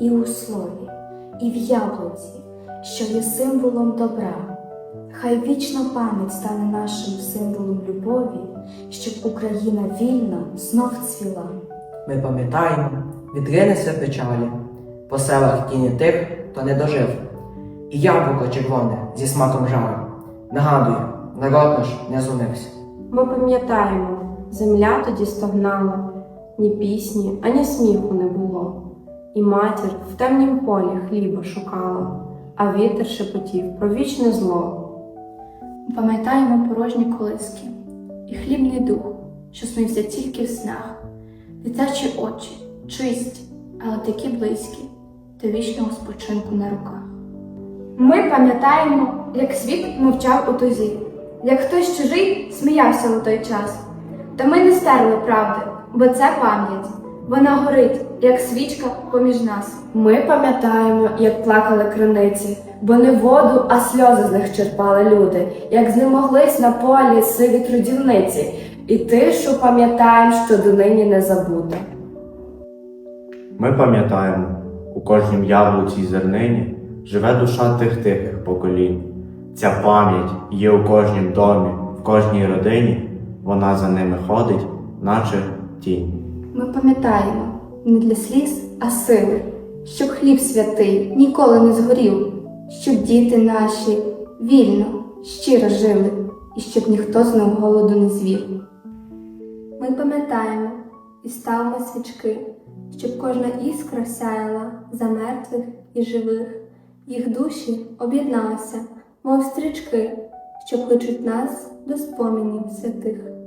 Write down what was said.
і у слові, і в яблуці, що є символом добра. Хай вічна пам'ять стане нашим символом любові, щоб Україна вільна знов цвіла. Ми пам'ятаємо, відринеться печалі, по селах тіні тих, хто не дожив. І яблуко червоне зі смаком жару нагадує, народ наш не зунився. Ми пам'ятаємо, земля тоді стогнала, ні пісні, ані сміху не було. І матір в темнім полі хліба шукала, а вітер шепотів про вічне зло. Пам'ятаємо порожні колиски і хлібний дух, що снився тільки в снах, дитячі очі, чисті, але такі близькі, до вічного спочинку на руках. Ми пам'ятаємо, як світ мовчав у тузі, як хтось чужий сміявся у той час. Та ми не стерли правди, бо це пам'ять. Вона горить, як свічка поміж нас. Ми пам'ятаємо, як плакали криниці, бо не воду, а сльози з них черпали люди, як знемоглись на полі сиві трудівниці, і тишу пам'ятаємо, що донині не забута. Ми пам'ятаємо, у кожнім яблуці й зернині живе душа тих тихих поколінь. Ця пам'ять є у кожнім домі, в кожній родині, вона за ними ходить, наче тінь. Ми пам'ятаємо не для сліз, а сили, щоб хліб святий ніколи не згорів, щоб діти наші вільно, щиро жили, і щоб ніхто знов голоду не звів. Ми пам'ятаємо і ставимо свічки, щоб кожна іскра сяяла за мертвих і живих. Їх душі об'єдналися, мов стрічки, що кличуть нас до спомінів святих.